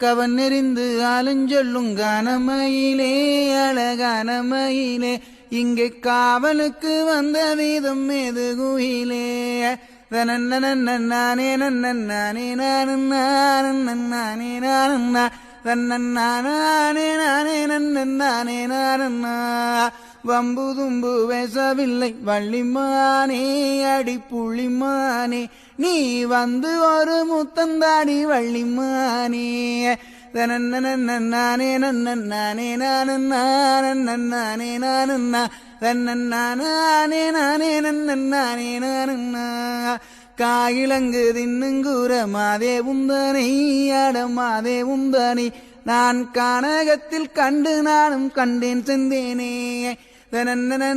கவன் நெறிந்து ஆளுஞ்சொல்லும் கானமயிலே அழகான மயிலே இங்கே காவலுக்கு வந்த வீதம் மேது குயிலே? தனன்னே நன்னே நானே நானே தன்னே நானே நன்னே நானே வம்பு தும்பு பேசவில்லை வள்ளிமானே அடி புள்ளிமானே நீ வந்து ஒரு முத்தந்தாடி வள்ளிமானே. நானே நன்னே நானே நானே தன்னே நானே நன்னே நானே காயிலங்கு தின்னுங்குற மாதே உந்தனை அட மாதே உந்தனை. நான் கானகத்தில் கண்டு நானும் கண்டேன் செந்தேனே. தனன்னே